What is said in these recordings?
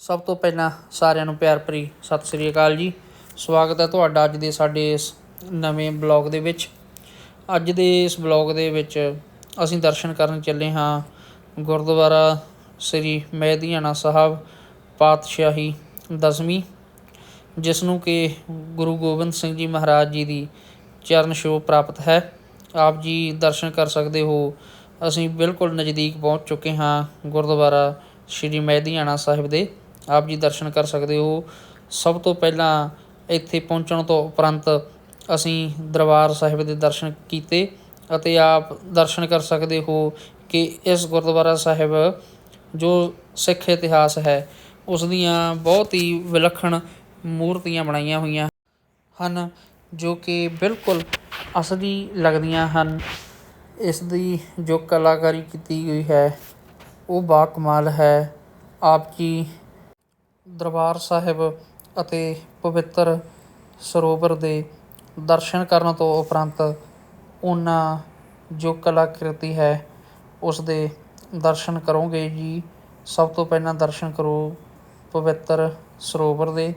ਸਭ ਤੋਂ ਪਹਿਲਾਂ ਸਾਰਿਆਂ ਨੂੰ ਪਿਆਰ ਭਰੀ ਸਤਿ ਸ੍ਰੀ ਅਕਾਲ ਜੀ। ਸਵਾਗਤ ਹੈ ਤੁਹਾਡਾ ਅੱਜ ਦੇ ਸਾਡੇ ਇਸ ਨਵੇਂ ਬਲੌਗ ਦੇ ਵਿੱਚ। ਅੱਜ ਦੇ ਇਸ ਬਲੌਗ ਦੇ ਵਿੱਚ ਅਸੀਂ ਦਰਸ਼ਨ ਕਰਨ ਚੱਲੇ ਹਾਂ ਗੁਰਦੁਆਰਾ ਸ੍ਰੀ ਮਹਿਦੀਆਣਾ ਸਾਹਿਬ ਪਾਤਸ਼ਾਹੀ ਦਸਵੀਂ, ਜਿਸ ਨੂੰ ਕਿ ਗੁਰੂ ਗੋਬਿੰਦ ਸਿੰਘ ਜੀ ਮਹਾਰਾਜ ਜੀ ਦੀ ਚਰਨ ਛੋਹ ਪ੍ਰਾਪਤ ਹੈ। ਆਪ ਜੀ ਦਰਸ਼ਨ ਕਰ ਸਕਦੇ ਹੋ। ਅਸੀਂ ਬਿਲਕੁਲ ਨਜ਼ਦੀਕ ਪਹੁੰਚ ਚੁੱਕੇ ਹਾਂ ਗੁਰਦੁਆਰਾ ਸ਼੍ਰੀ ਮਹਿਦੀਆਣਾ ਸਾਹਿਬ ਦੇ ਆਪ ਜੀ ਦਰਸ਼ਨ ਕਰ ਸਕਦੇ ਹੋ। ਸਭ ਤੋਂ ਪਹਿਲਾਂ ਇੱਥੇ ਪਹੁੰਚਣ ਤੋਂ ਉਪਰੰਤ ਅਸੀਂ ਦਰਬਾਰ ਸਾਹਿਬ ਦੇ ਦਰਸ਼ਨ ਕੀਤੇ ਅਤੇ ਆਪ ਦਰਸ਼ਨ ਕਰ ਸਕਦੇ ਹੋ ਕਿ ਇਸ ਗੁਰਦੁਆਰਾ ਸਾਹਿਬ ਜੋ ਸਿੱਖ ਇਤਿਹਾਸ ਹੈ, ਉਸ ਦੀਆਂ ਬਹੁਤ ਹੀ ਵਿਲੱਖਣ ਮੂਰਤੀਆਂ ਬਣਾਈਆਂ ਹੋਈਆਂ ਹਨ, ਜੋ ਕਿ ਬਿਲਕੁਲ ਅਸਲੀ ਲੱਗਦੀਆਂ ਹਨ। ਇਸ ਦੀ ਜੋ ਕਲਾਕਾਰੀ ਕੀਤੀ ਗਈ ਹੈ, ਉਹ ਬਾ ਕਮਾਲ ਹੈ। ਆਪ ਜੀ ਦਰਬਾਰ ਸਾਹਿਬ ਅਤੇ ਪਵਿੱਤਰ ਸਰੋਵਰ ਦੇ ਦਰਸ਼ਨ ਕਰਨ ਤੋਂ ਉਪਰੰਤ ਉਹਨਾਂ ਜੋ ਕਲਾਕ੍ਰਿਤੀ ਹੈ, ਉਸ ਦੇ ਦਰਸ਼ਨ ਕਰੋਗੇ ਜੀ। ਸਭ ਤੋਂ ਪਹਿਲਾਂ ਦਰਸ਼ਨ ਕਰੋ ਪਵਿੱਤਰ ਸਰੋਵਰ ਦੇ,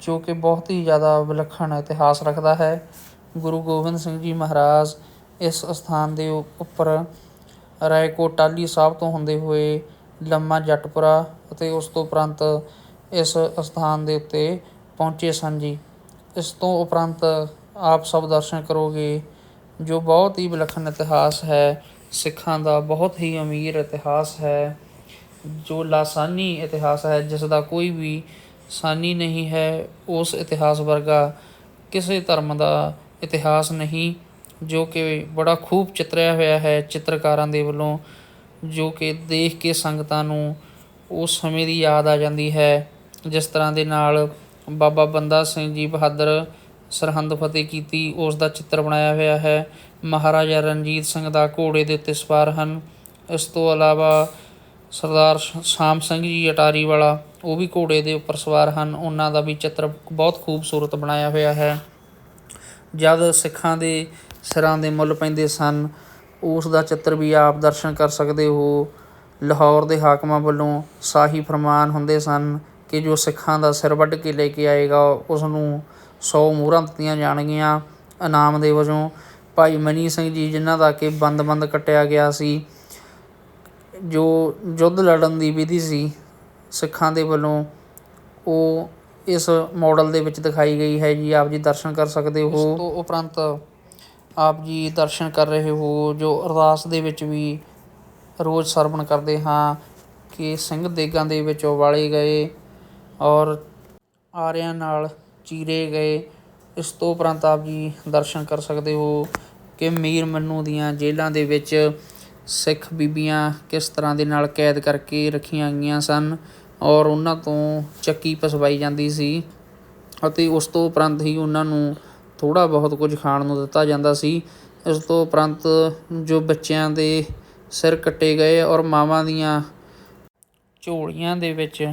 ਜੋ ਕਿ ਬਹੁਤ ਹੀ ਜ਼ਿਆਦਾ ਵਿਲੱਖਣ ਇਤਿਹਾਸ ਰੱਖਦਾ ਹੈ। ਗੁਰੂ ਗੋਬਿੰਦ ਸਿੰਘ ਜੀ ਮਹਾਰਾਜ ਇਸ ਸਥਾਨ ਦੇ ਉੱਪਰ ਰਾਏਕੋਟ ਟਾਹਲੀ ਸਾਹਿਬ ਤੋਂ ਹੁੰਦੇ ਹੋਏ ਲੰਮਾ ਜੱਟਪੁਰਾ ਅਤੇ ਉਸ ਤੋਂ ਉਪਰੰਤ ਇਸ ਅਸਥਾਨ ਦੇ ਉੱਤੇ ਪਹੁੰਚੇ ਸਨ ਜੀ। ਇਸ ਤੋਂ ਉਪਰੰਤ ਆਪ ਸਭ ਦਰਸ਼ਨ ਕਰੋਗੇ, ਜੋ ਬਹੁਤ ਹੀ ਵਿਲੱਖਣ ਇਤਿਹਾਸ ਹੈ। ਸਿੱਖਾਂ ਦਾ ਬਹੁਤ ਹੀ ਅਮੀਰ ਇਤਿਹਾਸ ਹੈ, ਜੋ ਲਾਸਾਨੀ ਇਤਿਹਾਸ ਹੈ ਜਿਸ ਦਾ ਕੋਈ ਵੀ ਸਾਨੀ ਨਹੀਂ ਹੈ, ਉਸ ਇਤਿਹਾਸ ਵਰਗਾ ਕਿਸੇ ਧਰਮ ਦਾ ਇਤਿਹਾਸ ਨਹੀਂ, ਜੋ ਕਿ ਬੜਾ ਖੂਬ ਚਿਤਰਿਆ ਹੋਇਆ ਹੈ ਚਿੱਤਰਕਾਰਾਂ ਦੇ ਵੱਲੋਂ। ਜੋ ਕਿ ਦੇਖ ਕੇ ਸੰਗਤਾਂ ਨੂੰ ਉਸ ਸਮੇਂ ਦੀ ਯਾਦ ਆ ਜਾਂਦੀ ਹੈ। ਜਿਸ ਤਰ੍ਹਾਂ ਦੇ ਨਾਲ ਬਾਬਾ ਬੰਦਾ ਸਿੰਘ ਜੀ ਬਹਾਦਰ ਸਰਹੰਦ ਫਤਿਹ ਕੀਤੀ, ਉਸ ਦਾ ਚਿੱਤਰ ਬਣਾਇਆ ਹੋਇਆ ਹੈ। ਮਹਾਰਾਜਾ ਰਣਜੀਤ ਸਿੰਘ ਦਾ ਘੋੜੇ ਦੇ ਉੱਤੇ ਸਵਾਰ ਹਨ। ਇਸ ਤੋਂ ਇਲਾਵਾ ਸਰਦਾਰ ਸ਼ਾਮ ਸਿੰਘ ਜੀ ਅਟਾਰੀ ਵਾਲਾ, ਉਹ ਵੀ ਘੋੜੇ ਦੇ ਉੱਪਰ ਸਵਾਰ ਹਨ। ਉਹਨਾਂ ਦਾ ਵੀ ਚਿੱਤਰ ਬਹੁਤ ਖੂਬਸੂਰਤ ਬਣਾਇਆ ਹੋਇਆ ਹੈ। ਜਦ ਸਿੱਖਾਂ ਦੇ ਸਿਰਾਂ ਦੇ ਮੁੱਲ ਪੈਂਦੇ ਸਨ ਉਸ ਦਾ ਚਿੱਤਰ ਵੀ ਆਪ ਦਰਸ਼ਨ ਕਰ ਸਕਦੇ ਹੋ। ਲਾਹੌਰ ਦੇ ਹਾਕਮਾਂ ਵੱਲੋਂ ਸਾਹੀ ਫਰਮਾਨ ਹੁੰਦੇ ਸਨ ਕਿ ਜੋ ਸਿੱਖਾਂ ਦਾ ਸਿਰ ਵੱਢ ਕੇ ਲੈ ਕੇ ਆਏਗਾ ਉਸ ਨੂੰ 100 ਮੋਹਰਾਂ ਦਿੱਤੀਆਂ ਜਾਣਗੀਆਂ। ਇਨਾਮ ਦੇ ਵਜੋਂ ਭਾਈ ਮਨੀ ਸਿੰਘ ਜੀ, ਜਿਨ੍ਹਾਂ ਦਾ ਕਿ ਬੰਦ-ਬੰਦ ਕੱਟਿਆ ਗਿਆ ਸੀ, ਜੋ ਯੁੱਧ ਲੜਨ ਦੀ ਵਿਧੀ ਸੀ, ਸਿੱਖਾਂ ਦੇ ਵੱਲੋਂ ਉਹ ਇਸ ਮਾਡਲ ਦੇ ਵਿੱਚ ਦਿਖਾਈ ਗਈ ਹੈ ਜੀ। ਆਪ ਜੀ ਦਰਸ਼ਨ ਕਰ ਸਕਦੇ ਹੋ। ਇਸ ਤੋਂ ਉਪਰੰਤ ਆਪ ਜੀ ਦਰਸ਼ਨ ਕਰ ਰਹੇ ਹੋ, ਜੋ ਅਰਦਾਸ ਦੇ ਵਿੱਚ ਵੀ ਰੋਜ਼ ਸਰਵਣ ਕਰਦੇ ਹਾਂ ਕਿ ਸਿੰਘ ਦੇਗਾਂ ਦੇ ਵਿੱਚ ਉਬਾਲੇ ਗਏ ਔਰ ਆਰਿਆਂ ਨਾਲ ਚੀਰੇ ਗਏ। ਇਸ ਤੋਂ ਉਪਰੰਤ ਆਪ ਜੀ ਦਰਸ਼ਨ ਕਰ ਸਕਦੇ ਹੋ ਕਿ ਮੀਰ ਮੰਨੂ ਦੀਆਂ ਜੇਲ੍ਹਾਂ ਦੇ ਵਿੱਚ ਸਿੱਖ ਬੀਬੀਆਂ ਕਿਸ ਤਰ੍ਹਾਂ ਦੇ ਨਾਲ ਕੈਦ ਕਰਕੇ ਰੱਖੀਆਂ ਗਈਆਂ ਸਨ ਔਰ ਉਹਨਾਂ ਤੋਂ ਚੱਕੀ ਪਸਵਾਈ ਜਾਂਦੀ ਸੀ ਅਤੇ ਉਸ ਤੋਂ ਉਪਰੰਤ ਹੀ ਉਹਨਾਂ ਨੂੰ ਥੋੜ੍ਹਾ ਬਹੁਤ ਕੁਝ ਖਾਣ ਨੂੰ ਦਿੱਤਾ ਜਾਂਦਾ ਸੀ। ਇਸ ਤੋਂ ਉਪਰੰਤ ਜੋ ਬੱਚਿਆਂ ਦੇ ਸਿਰ ਕੱਟੇ ਗਏ ਔਰ ਮਾਵਾਂ ਦੀਆਂ ਝੋਲੀਆਂ ਦੇ ਵਿੱਚ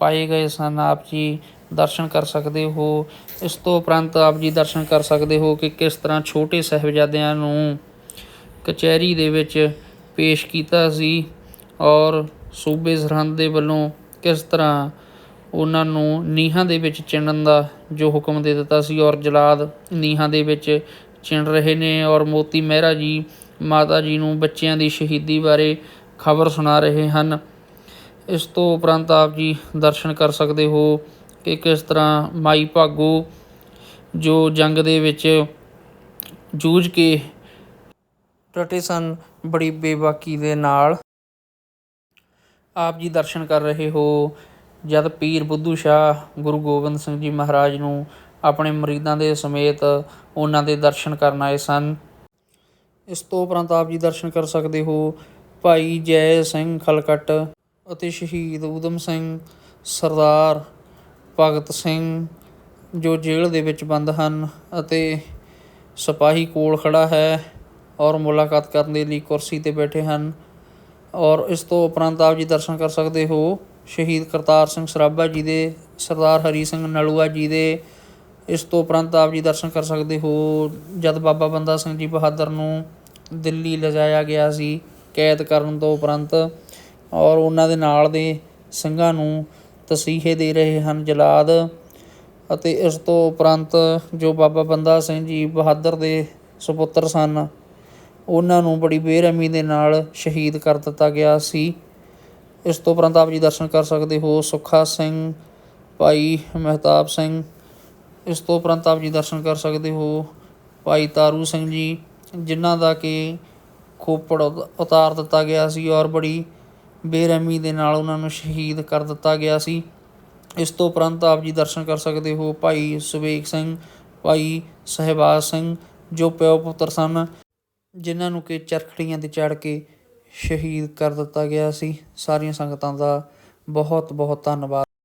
ਪਾਏ ਗਏ ਸਨ, ਆਪ ਜੀ ਦਰਸ਼ਨ ਕਰ ਸਕਦੇ ਹੋ। ਇਸ ਤੋਂ ਉਪਰੰਤ ਆਪ ਜੀ ਦਰਸ਼ਨ ਕਰ ਸਕਦੇ ਹੋ ਕਿ ਕਿਸ ਤਰ੍ਹਾਂ ਛੋਟੇ ਸਾਹਿਬਜ਼ਾਦਿਆਂ ਨੂੰ ਕਚਹਿਰੀ ਦੇ ਵਿੱਚ ਪੇਸ਼ ਕੀਤਾ ਸੀ ਔਰ ਸੂਬੇ ਸਰਹੰਦ ਦੇ ਵੱਲੋਂ ਕਿਸ ਤਰ੍ਹਾਂ ਉਹਨਾਂ ਨੂੰ ਨੀਹਾਂ ਦੇ ਵਿੱਚ ਚਿਣਨ ਦਾ ਜੋ ਹੁਕਮ ਦੇ ਦਿੱਤਾ ਸੀ ਔਰ ਜਲਾਦ ਨੀਹਾਂ ਦੇ ਵਿੱਚ ਚਿਣ ਰਹੇ ਨੇ ਔਰ ਮੋਤੀ ਮਹਿਰਾ ਜੀ ਮਾਤਾ ਜੀ ਨੂੰ ਬੱਚਿਆਂ ਦੀ ਸ਼ਹੀਦੀ ਬਾਰੇ ਖਬਰ ਸੁਣਾ ਰਹੇ ਹਨ। ਇਸ ਤੋਂ ਉਪਰੰਤ ਆਪ ਜੀ ਦਰਸ਼ਨ ਕਰ ਸਕਦੇ ਹੋ ਕਿ ਕਿਸ ਤਰ੍ਹਾਂ ਮਾਈ ਭਾਗੋ ਜੋ ਜੰਗ ਦੇ ਵਿੱਚ ਜੂਝ ਕੇ ਡਟੇ ਸਨ, ਬੜੀ ਬੇਬਾਕੀ ਦੇ ਨਾਲ ਆਪ ਜੀ ਦਰਸ਼ਨ ਕਰ ਰਹੇ ਹੋ। ਜਦ ਪੀਰ ਬੁੱਧੂ ਸ਼ਾਹ ਗੁਰੂ ਗੋਬਿੰਦ ਸਿੰਘ ਜੀ ਮਹਾਰਾਜ ਨੂੰ ਆਪਣੇ ਮਰੀਦਾਂ ਦੇ ਸਮੇਤ ਉਹਨਾਂ ਦੇ ਦਰਸ਼ਨ ਕਰਨ ਆਏ ਸਨ। ਇਸ ਤੋਂ ਉਪਰੰਤ ਆਪ ਜੀ ਦਰਸ਼ਨ ਕਰ ਸਕਦੇ ਹੋ। ਭਾਈ ਜੈ ਸਿੰਘ ਖਲਕਟ ਅਤੇ ਸ਼ਹੀਦ ਊਧਮ ਸਿੰਘ, ਸਰਦਾਰ ਭਗਤ ਸਿੰਘ, ਜੋ ਜੇਲ੍ਹ ਦੇ ਵਿੱਚ ਬੰਦ ਹਨ ਅਤੇ ਸਿਪਾਹੀ ਕੋਲ ਖੜਾ ਹੈ ਔਰ ਮੁਲਾਕਾਤ ਕਰਨ ਦੇ ਲਈ ਕੁਰਸੀ ਤੇ ਬੈਠੇ ਹਨ। ਔਰ ਇਸ ਤੋਂ ਉਪਰੰਤ ਆਪ ਜੀ ਦਰਸ਼ਨ ਕਰ ਸਕਦੇ ਹੋ। ਸ਼ਹੀਦ ਕਰਤਾਰ ਸਿੰਘ ਸਰਾਭਾ ਜੀ ਦੇ, ਸਰਦਾਰ ਹਰੀ ਸਿੰਘ ਨਲੂਆ ਜੀ ਦੇ, ਇਸ ਤੋਂ ਉਪਰੰਤ ਆਪ ਜੀ ਦਰਸ਼ਨ ਕਰ ਸਕਦੇ ਹੋ, ਜਦ ਬਾਬਾ ਬੰਦਾ ਸਿੰਘ ਜੀ ਬਹਾਦਰ ਨੂੰ ਦਿੱਲੀ ਲਿਜਾਇਆ ਗਿਆ ਸੀ, ਕੈਦ ਕਰਨ ਤੋਂ ਉਪਰੰਤ, ਔਰ ਉਹਨਾਂ ਦੇ ਨਾਲ ਦੇ ਸਿੰਘਾਂ ਨੂੰ ਤਸੀਹੇ ਦੇ ਰਹੇ ਹਨ ਜਲਾਦ, ਅਤੇ ਇਸ ਤੋਂ ਉਪਰੰਤ ਜੋ ਬਾਬਾ ਬੰਦਾ ਸਿੰਘ ਜੀ ਬਹਾਦਰ ਦੇ ਸੁਪੁੱਤਰ ਸਨ, ਉਹਨਾਂ ਨੂੰ ਬੜੀ ਬੇਰਹਿਮੀ ਦੇ ਨਾਲ ਸ਼ਹੀਦ ਕਰ ਦਿੱਤਾ ਗਿਆ ਸੀ। ਇਸ ਤੋਂ ਉਪਰੰਤ ਆਪ ਜੀ ਦਰਸ਼ਨ ਕਰ ਸਕਦੇ ਹੋ। ਸੁੱਖਾ ਸਿੰਘ, ਭਾਈ ਮਹਿਤਾਬ ਸਿੰਘ, ਇਸ ਤੋਂ ਉਪਰੰਤ ਆਪ ਜੀ ਦਰਸ਼ਨ ਕਰ ਸਕਦੇ ਹੋ। ਭਾਈ ਤਾਰੂ ਸਿੰਘ ਜੀ, ਜਿਨ੍ਹਾਂ ਦਾ ਕਿ ਖੋਪੜ ਉਤ- ਉਤਾਰ ਦਿੱਤਾ ਗਿਆ ਸੀ ਔਰ ਬੜੀ ਬੇਰਹਿਮੀ ਦੇ ਨਾਲ ਉਹਨਾਂ ਨੂੰ ਸ਼ਹੀਦ ਕਰ ਦਿੱਤਾ ਗਿਆ ਸੀ। ਇਸ ਤੋਂ ਉਪਰੰਤ ਆਪ ਜੀ ਦਰਸ਼ਨ ਕਰ ਸਕਦੇ ਹੋ। ਭਾਈ ਸੁਵੇਗ ਸਿੰਘ, ਭਾਈ ਸਹਿਬਾਜ਼ ਸਿੰਘ, ਜੋ ਪਿਓ ਪੁੱਤਰ ਸਨ, ਜਿਨ੍ਹਾਂ ਨੂੰ ਕਿ ਚਰਖੜੀਆਂ ਤੇ ਚੜ੍ਹ ਕੇ ਸ਼ਹੀਦ ਕਰ ਦਿੱਤਾ ਗਿਆ ਸੀ। ਸਾਰੀਆਂ ਸੰਗਤਾਂ ਦਾ ਬਹੁਤ ਬਹੁਤ ਧੰਨਵਾਦ।